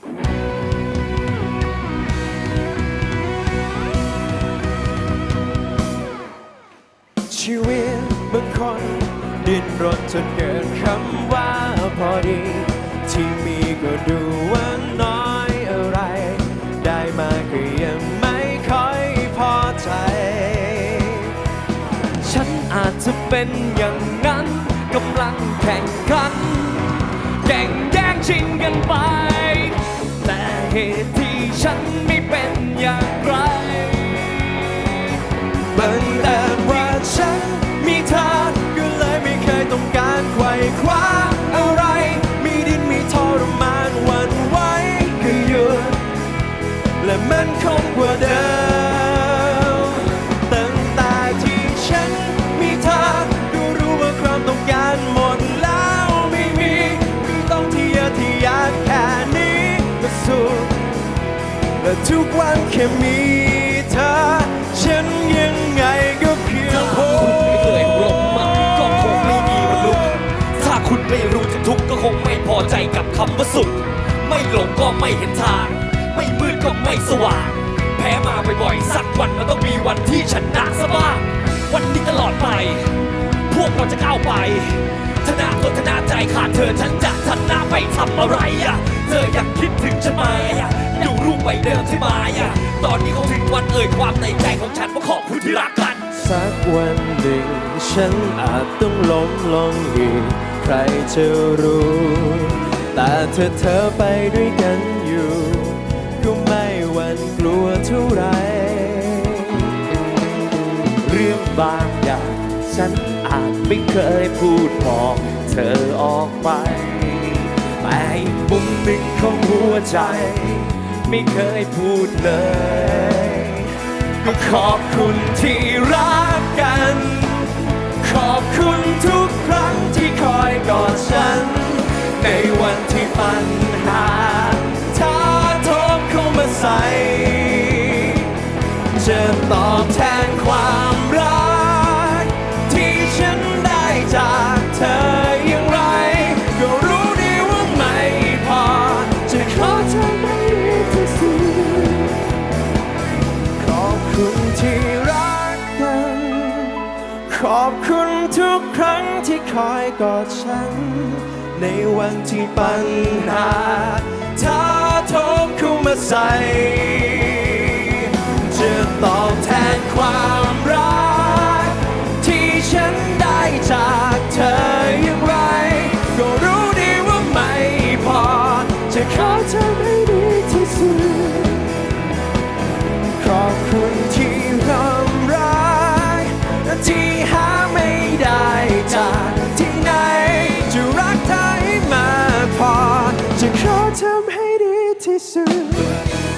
ชีวิตบางคนดิ้นรนจนเกินคำว่าพอดี ที่มีก็ดูว่าน้อยอะไร ได้มาก็ยังไม่ค่อยพอใจ ฉันอาจจะเป็นอย่างนั้นกำลังแข่งขันแข่งแย่งชิงกันไป ตุที่ฉันไม่เป็นอย่างไร และทุกวันแค่มีเธอฉันยังไงก็เพียงพอคุณไม่เคยรบมันก็คงไม่มีวันลุก ถ้าคุณไม่รู้จะทุกข์ก็คงไม่พอใจกับคำว่าสุข ไม่หลงก็ไม่เห็นทาง ไม่มืดก็ไม่สว่าง แพ้มาบ่อยๆสักวันมันต้องมีวันที่ชนะซะบ้าง วันนี้ตลอดไป พวกเราจะก้าวไปชนะตนชนะใจขาดเธอฉันจะชนะไปทำอะไรอะเธออยังคิด ฉันไหมอะอยู่รูปใบเดิมใช่ไหมอะตอนนี้คงถึงวันเอ่ยความในใจของฉันว่าขอบคุณที่รักกัน สักวันหนึ่งฉันอาจต้องล้มลงอีก ใครจะรู้ แต่เธอเธอไปด้วยกันอยู่ ก็ไม่หวั่นกลัวเท่าไหรเรื่องบางอย่างฉันอาจไม่เคยพูดบอกเธอออกไป แต่อีกมุมหนึ่งของหัวใจ ไม่เคยพูดเลย ก็ขอบคุณที่รักกัน คุณที่รักกัน ขอบคุณทุกครั้งที่คอยกอดฉัน ในวันที่ปัญหาท้าทมเข้ามาใส่จะตอบแทนความรัก ที่ฉันได้จากเธออย่างไร ก็รู้ดีว่าไม่พอจะขอเธอ จะขอทำให้ดีที่สุด